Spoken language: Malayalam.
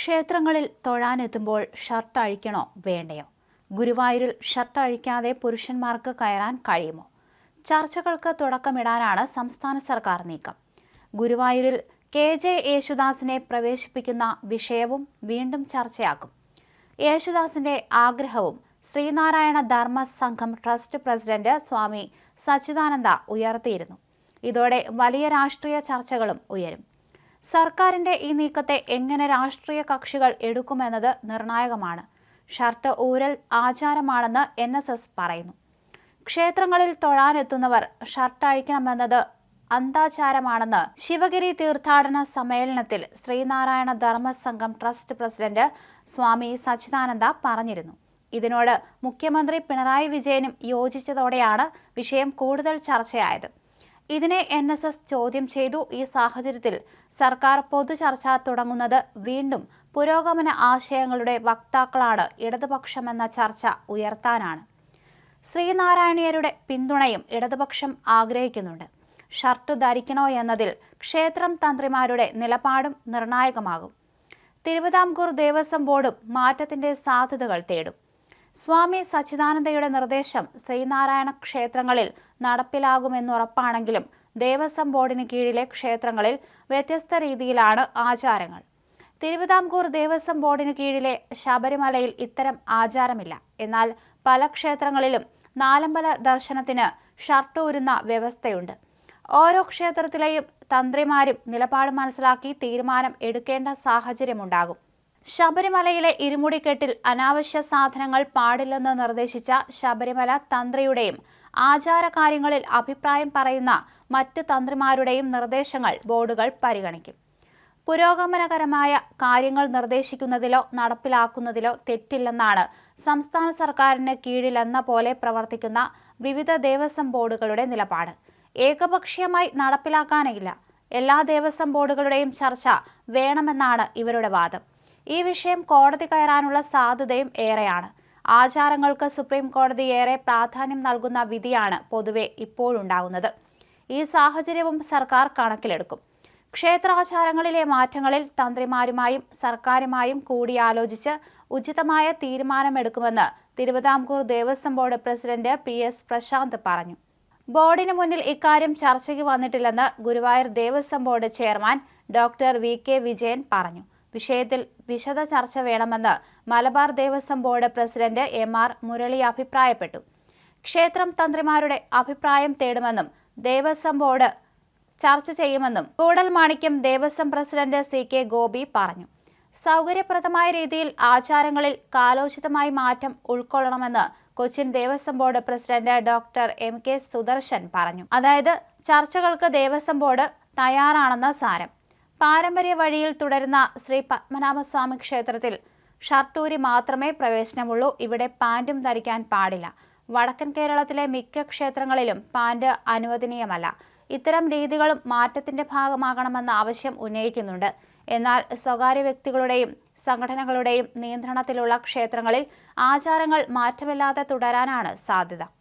ക്ഷേത്രങ്ങളിൽ തൊഴാനെത്തുമ്പോൾ ഷർട്ട് അഴിക്കണോ വേണ്ടയോ? ഗുരുവായൂരിൽ ഷർട്ട് അഴിക്കാതെ പുരുഷന്മാർക്ക് കയറാൻ കഴിയുമോ? ചർച്ചകൾക്ക് തുടക്കമിടാനാണ് സംസ്ഥാന സർക്കാർ നീക്കം. ഗുരുവായൂരിൽ കെ ജെ യേശുദാസിനെ പ്രവേശിപ്പിക്കുന്ന വിഷയവും വീണ്ടും ചർച്ചയാക്കും യേശുദാസിന്റെ ആഗ്രഹവും ശ്രീനാരായണ ധർമ്മ സംഘം ട്രസ്റ്റ് പ്രസിഡന്റ് സ്വാമി സച്ചിദാനന്ദ ഉയർത്തിയിരുന്നു. ഇതോടെ വലിയ രാഷ്ട്രീയ ചർച്ചകളും ഉയരും. സർക്കാരിന്റെ ഈ നീക്കത്തെ എങ്ങനെ രാഷ്ട്രീയ കക്ഷികൾ എടുക്കുമെന്നത് നിർണായകമാണ്. ഷർട്ട് ഊരൽ ആചാരമാണെന്ന് എൻ എസ് എസ് പറയുന്നു. ക്ഷേത്രങ്ങളിൽ തൊഴാനെത്തുന്നവർ ഷർട്ട് അഴിക്കണമെന്നത് അന്താചാരമാണെന്ന് ശിവഗിരി തീർത്ഥാടന സമ്മേളനത്തിൽ ശ്രീനാരായണ ധർമ്മസംഘം ട്രസ്റ്റ് പ്രസിഡന്റ് സ്വാമി സച്ചിദാനന്ദ പറഞ്ഞിരുന്നു. ഇതിനോട് മുഖ്യമന്ത്രി പിണറായി വിജയനും യോജിച്ചതോടെയാണ് വിഷയം കൂടുതൽ ചർച്ചയായത്. ഇതിനെ എൻ എസ് എസ് ചോദ്യം ചെയ്തു. ഈ സാഹചര്യത്തിൽ സർക്കാർ പൊതുചർച്ച തുടങ്ങുന്നത് വീണ്ടും പുരോഗമന ആശയങ്ങളുടെ വക്താക്കളാണ്. ഇടതുപക്ഷമെന്ന ചർച്ച ഉയർത്താനാണ്. ശ്രീനാരായണീയരുടെ പിന്തുണയും ഇടതുപക്ഷം ആഗ്രഹിക്കുന്നുണ്ട്. ഷർട്ട് ധരിക്കണോ എന്നതിൽ ക്ഷേത്രം തന്ത്രിമാരുടെ നിലപാടും നിർണായകമാകും. തിരുവിതാംകൂർ ദേവസ്വം ബോർഡും മാറ്റത്തിന്റെ സാധ്യതകൾ തേടും. സ്വാമി സച്ചിദാനന്ദയുടെ നിർദ്ദേശം ശ്രീനാരായണ ക്ഷേത്രങ്ങളിൽ നടപ്പിലാകുമെന്നുറപ്പാണെങ്കിലും ദേവസ്വം ബോർഡിന് കീഴിലെ ക്ഷേത്രങ്ങളിൽ വ്യത്യസ്ത രീതിയിലാണ് ആചാരങ്ങൾ. തിരുവിതാംകൂർ ദേവസ്വം ബോർഡിന് കീഴിലെ ശബരിമലയിൽ ഇത്തരം ആചാരമില്ല. എന്നാൽ പല ക്ഷേത്രങ്ങളിലും നാലമ്പല ദർശനത്തിന് ഷർട്ട് ഊരുന്ന വ്യവസ്ഥയുണ്ട്. ഓരോ ക്ഷേത്രത്തിലെയും തന്ത്രിമാരും നിലപാട് മനസ്സിലാക്കി തീരുമാനം എടുക്കേണ്ട സാഹചര്യമുണ്ടാകും. ശബരിമലയിലെ ഇരുമുടിക്കെട്ടിൽ അനാവശ്യ സാധനങ്ങൾ പാടില്ലെന്ന് നിർദ്ദേശിച്ച ശബരിമല തന്ത്രിയുടെയും ആചാരകാര്യങ്ങളിൽ അഭിപ്രായം പറയുന്ന മറ്റ് തന്ത്രിമാരുടെയും നിർദ്ദേശങ്ങൾ ബോർഡുകൾ പരിഗണിക്കും. പുരോഗമനകരമായ കാര്യങ്ങൾ നിർദ്ദേശിക്കുന്നതിലോ നടപ്പിലാക്കുന്നതിലോ തെറ്റില്ലെന്നാണ് സംസ്ഥാന സർക്കാരിന് കീഴിലെന്ന പോലെ പ്രവർത്തിക്കുന്ന വിവിധ ദേവസ്വം ബോർഡുകളുടെ നിലപാട്. ഏകപക്ഷീയമായി നടപ്പിലാക്കാനില്ല എല്ലാ ദേവസ്വം ബോർഡുകളുടെയും ചർച്ച വേണമെന്നാണ് ഇവരുടെ വാദം. ഈ വിഷയം കോടതി കയറാനുള്ള സാധ്യതയും ഏറെയാണ്. ആചാരങ്ങൾക്ക് സുപ്രീം കോടതി ഏറെ പ്രാധാന്യം നൽകുന്ന വിധിയാണ് പൊതുവെ ഇപ്പോഴുണ്ടാകുന്നത്. ഈ സാഹചര്യവും സർക്കാർ കണക്കിലെടുക്കും. ക്ഷേത്രാചാരങ്ങളിലെ മാറ്റങ്ങളിൽ തന്ത്രിമാരുമായും സർക്കാരുമായും കൂടിയാലോചിച്ച് ഉചിതമായ തീരുമാനമെടുക്കുമെന്ന് Travancore Devaswom board president P S Prashanth പറഞ്ഞു. ബോർഡിന് മുന്നിൽ ഇക്കാര്യം ചർച്ചയ്ക്ക് വന്നിട്ടില്ലെന്ന് Guruvayur Devaswom board chairman doctor V K Vijayan പറഞ്ഞു. വിഷയത്തിൽ വിശദ ചർച്ച വേണമെന്ന് Malabar Devaswom board president M R Murali അഭിപ്രായപ്പെട്ടു. ക്ഷേത്രം തന്ത്രിമാരുടെ അഭിപ്രായം തേടുമെന്നും ദേവസ്വം ബോർഡ് ചർച്ച ചെയ്യുമെന്നും Koodal Manikyam Devaswom president C K Gopi പറഞ്ഞു. സൗകര്യപ്രദമായ രീതിയിൽ ആചാരങ്ങളിൽ കാലോചിതമായി മാറ്റം ഉൾക്കൊള്ളണമെന്ന് Cochin Devaswom board president doctor M K Sudarshan പറഞ്ഞു. അതായത് ചർച്ചകൾക്ക് ദേവസ്വം ബോർഡ് തയ്യാറാണെന്ന സാരം. പാരമ്പര്യ വഴിയിൽ തുടരുന്ന ശ്രീ പത്മനാഭസ്വാമി ക്ഷേത്രത്തിൽ ഷർട്ടൂരി മാത്രമേ പ്രവേശനമുള്ളൂ. ഇവിടെ പാന്റും ധരിക്കാൻ പാടില്ല. വടക്കൻ കേരളത്തിലെ മിക്ക ക്ഷേത്രങ്ങളിലും പാന്റ് അനുവദനീയമല്ല. ഇത്തരം രീതികളും മാറ്റത്തിന്റെ ഭാഗമാകണമെന്ന ആവശ്യം ഉന്നയിക്കുന്നുണ്ട്. എന്നാൽ സ്വകാര്യ വ്യക്തികളുടെയും സംഘടനകളുടെയും നിയന്ത്രണത്തിലുള്ള ക്ഷേത്രങ്ങളിൽ ആചാരങ്ങൾ മാറ്റമില്ലാതെ തുടരാനാണ് സാധ്യത.